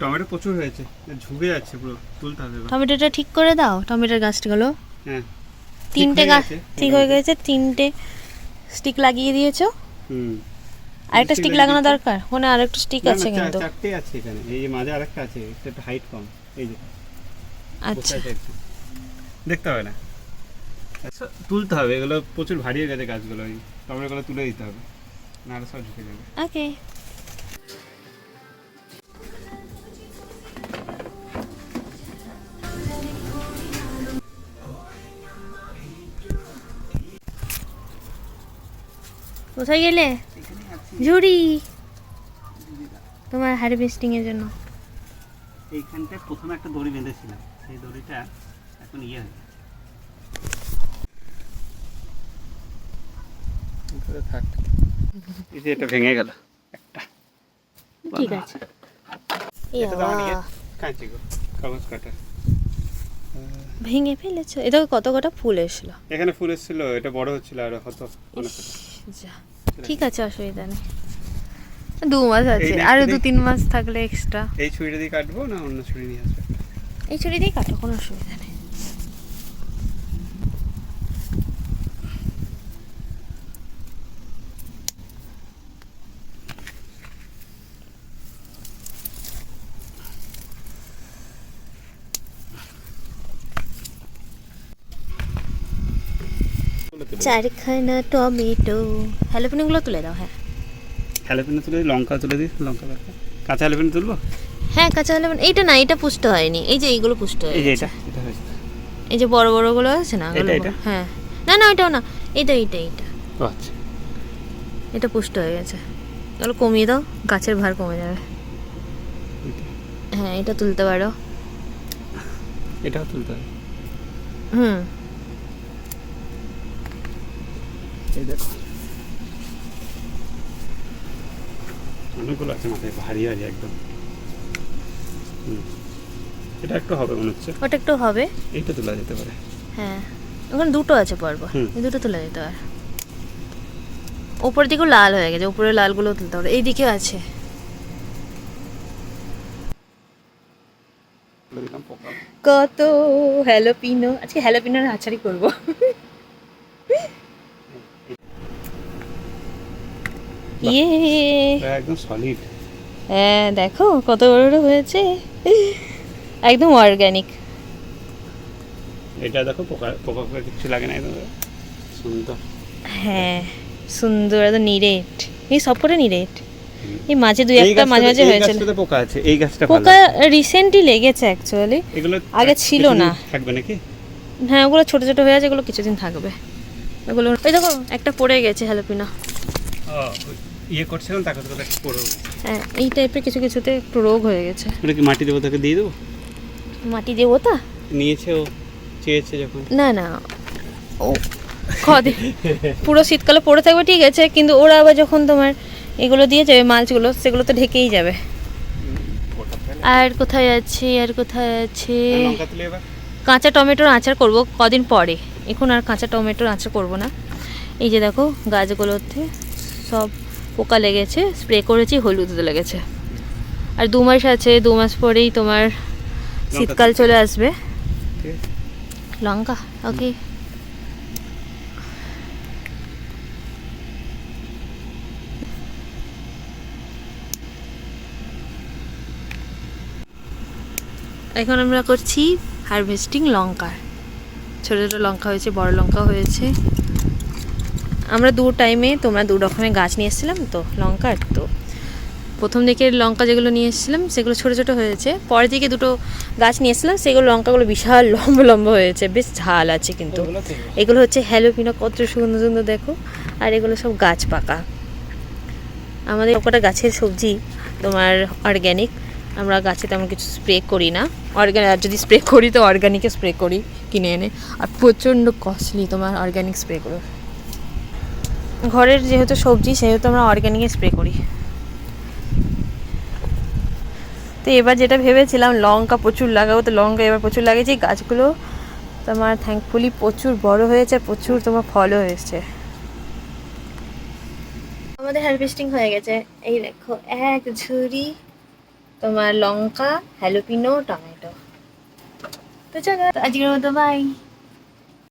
Tomato প্রচুর হয়েছে ঝুঁকে যাচ্ছে পুরো তুলতে হবে টমেটোটা ঠিক করে দাও টমেটোর গাছগুলো। হ্যাঁ তিনটে গাছ ঠিক হয়ে গেছে। তিনটে স্টিক লাগিয়ে দিয়েছ। হুম। আরেকটা স্টিক লাগানো দরকার ওখানে আরেকটা স্টিক আছে কিন্তু। চারটে আছে এখানে এই যে মাঝে আরেকটা আছে একটু হাইট কম এই যে। আচ্ছা। দেখতে হবে না। আচ্ছা, তুলতে হবে এগুলো প্রচুর ভারী হয়ে গেছে গাছগুলো এই টমেটোগুলো তুলে দিতে হবে নাহলে সব ঝুঁকে যাবে। ওকে কোথায় গেলে? ঝুড়ি তোমার হারভেস্টিং এর জন্য। এইখানটায় প্রথমে একটা দড়ি বেঁধেছিলাম। সেই দড়িটা এখন ইয়ে হয়ে গেছে। এই যে এটা ভেঙে গেল। একটা। ঠিক আছে। ইয়ে। কাগজ কাটা। ভেঙে ফেলেছো? এটা কত কটা ফুল এসলো এখানে ফুল এসেছিল এটা বড় হচ্ছিল আর হতো। যা ঠিক আছে। অসুবিধা নেই। দু মাস আছে। আরও দু তিন মাস থাকলে এক্সট্রা এই ছুরিটা দিয়ে কাটবো না অন্য ছুরি নিয়ে আসবে? এই ছুরি দিয়ে কাটো কোনো অসুবিধা নেই। চারখানা টমেটো। হ্যালোপিনগুলো তুলে দাও হ্যাঁ। হ্যালোপিনো তুলে লঙ্কা তুলে দিই লঙ্কা দরকার। কাঁচা হ্যালোপিনো তুলবো? হ্যাঁ কাঁচা হ্যালোপিন এইটা না এটা পুষ্ট হয়নি। এই যে এইগুলো পুষ্ট এই যে এটা এটা এই যে বড় বড়গুলো আছে না এটা, এটা? হ্যাঁ। না না ওইটাও না। এইটা এইটা এইটা। আচ্ছা। এটা পুষ্ট হয়ে গেছে। তাহলে কমিয়ে দাও গাছের ভার কমে যাবে। হ্যাঁ এটা তুলতে পারো। এটাও তুলতে হবে। হুম। এই দেখো। অনেকগুলো আছে মাথায় ভারী ভারী একদম। এটা একটু হবে মনে হচ্ছে। ওটা একটু হবে। এইটা তোলা যেতে পারে। হ্যাঁ। ওখানে দুটো আছে পর্ব। এই দুটো তুলে দিতে পারো। ওপর দিকেও লাল হয়ে গেছে উপরের লালগুলো তুলতে পারো এই দিকেও আছে। কত হ্যালোপিনো। আজকে হ্যালোপিনোর আচারি করব। ইয়ে। একদম সলিড হ্যাঁ দেখো কত বড় বড় হয়েছে। একদম অর্গানিক এটা দেখো পোকা পোকা কিছু লাগে না একদম। সুন্দর। হ্যাঁ সুন্দর একদম নিরেট এই সব করে নিরেট এই মাঝে দুই একটা মাঝে মাঝে হয়েছিল। পোকা আছে এই গাছটা পোকা রিসেন্টলি লেগেছে অ্যাকচুয়ালি এগুলো আগে ছিল না। থাকবে নাকি? হ্যাঁ ওগুলো ছোট ছোট হয়ে আছে এগুলো কিছুদিন থাকবে। ওগুলো ওই দেখো একটা পড়ে গেছে হ্যালোপিনো ইয়ে করছিলাম তাকে তো একটা হ্যাঁ এই টাইপের কিছু কিছুতে একটু রোগ হয়ে গেছে। ওটা কি মাটি দেবতাকে দিয়ে দেবো? মাটি দেবো তা নিয়েছে ও চেয়েছে যখন। না না। ও খদে। পুরো শীতকালে পড়ে থাকবে ঠিক আছে কিন্তু ওরা আবার যখন তোমার এগুলো দিয়ে যাবে মালচগুলো সেগুলো তো ঢেকেই যাবে। আর কোথায় আছে আর কোথায় আছে? কাঁচা টমেটোর আচার করব কদিন পরে। এখন আর কাঁচা টমেটোর আচার করব না। এই যে দেখো গাছগুলোতে সব পোকা লেগেছে স্প্রে করেছি হলুদ লেগেছে। আর দু মাস আছে দু মাস পরেই তোমার শীতকাল চলে আসবে। লঙ্কা ওকে এখন আমরা করছি হারভেস্টিং লঙ্কার ছোটো ছোটো লঙ্কা হয়েছে বড় লঙ্কা হয়েছে। আমরা দু টাইমে তোমরা দু রকমের গাছ নিয়ে এসেছিলাম তো লঙ্কার তো প্রথম দিকের লঙ্কা যেগুলো নিয়ে এসেছিলাম সেগুলো ছোটো ছোটো হয়েছে। পরের দিকে দুটো গাছ নিয়ে এসেছিলাম সেগুলো লঙ্কাগুলো বিশাল লম্বা লম্বা হয়েছে বেশ ঝাল আছে কিন্তু। এগুলো হচ্ছে হ্যালোপিনো কত সুন্দর সুন্দর দেখো। আর এগুলো সব গাছ পাকা। আমাদের সবকটা গাছের সবজি তোমার অর্গ্যানিক আমরা গাছে তেমন কিছু স্প্রে করি না। অর্গ্যানিক আর যদি স্প্রে করি তো অর্গ্যানিকে স্প্রে করি কিনে এনে। আর প্রচণ্ড কস্টলি তোমার অর্গ্যানিক স্প্রে করো ঘরের যেহেতু সবজি, সেহেতু আমরা অর্গ্যানিকে স্প্রে করি। তো এবার যেটা ভেবেছিলাম, লঙ্কা প্রচুর লাগাবো, তো লঙ্কা এবার প্রচুর লাগিয়েছি। গাছগুলো তোমার থ্যাঙ্কফুলি প্রচুর বড় হয়েছে, প্রচুর তোমার ফলও হয়েছে। আমাদের হারভেস্টিং হয়ে গেছে। এই দেখো, এক ঝুড়ি তোমার লঙ্কা হ্যালোপিনো টমেটো তো চলো, আজকের মতো বাই